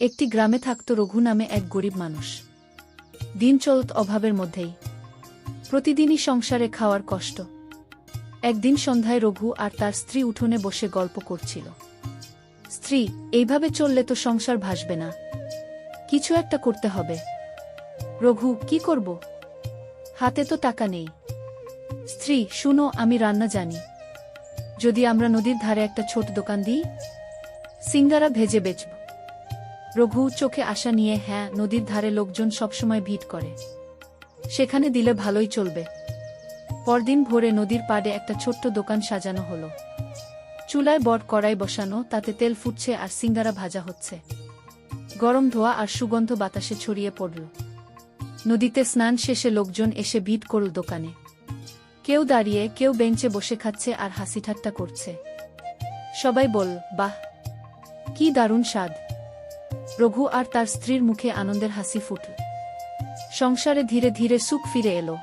একটি গ্রামে থাকত রঘু নামে এক গরিব মানুষ। দিন চলত অভাবের মধ্যেই। প্রতিদিনই সংসারে খাওয়ার কষ্ট। একদিন সন্ধ্যায় রঘু আর তার স্ত্রী উঠোনে বসে গল্প করছিল। স্ত্রী, এইভাবে চললে তো সংসার ভাসবে না। কিছু একটা করতে হবে। রঘু, কি করব? হাতে তো টাকা নেই। স্ত্রী, শুনো, আমি রান্না জানি। যদি আমরা নদীর ধারে একটা ছোট দোকান দিই, সিঙ্গারা ভেজে বেচব। রঘু চোখে আশা নিয়ে হ্যাঁ নদীর ধারে লোকজন সবসময় ভিড় করে। সেখানে দিলে ভালোই চলবে। পরদিন ভোরে নদীর পাড়ে একটা ছোট্ট দোকান সাজানো হলো। চুলায় বট কড়াই বসানো, তাতে তেল ফুটছে আর সিঙ্গারা ভাজা হচ্ছে। গরম ধোয়া আর সুগন্ধ বাতাসে ছড়িয়ে পড়ল। নদীতে স্নান শেষে লোকজন এসে ভিড় করল দোকানে। কেউ দাঁড়িয়ে, কেউ বেঞ্চে বসে খাচ্ছে আর হাসি ঠাট্টা করছে। সবাই বল বাহ! কি দারুণ স্বাদ! রঘু আর তার স্ত্রীর মুখে আনন্দের হাসি ফুটল সংসারে ধীরে ধীরে সুখ ফিরে এলো।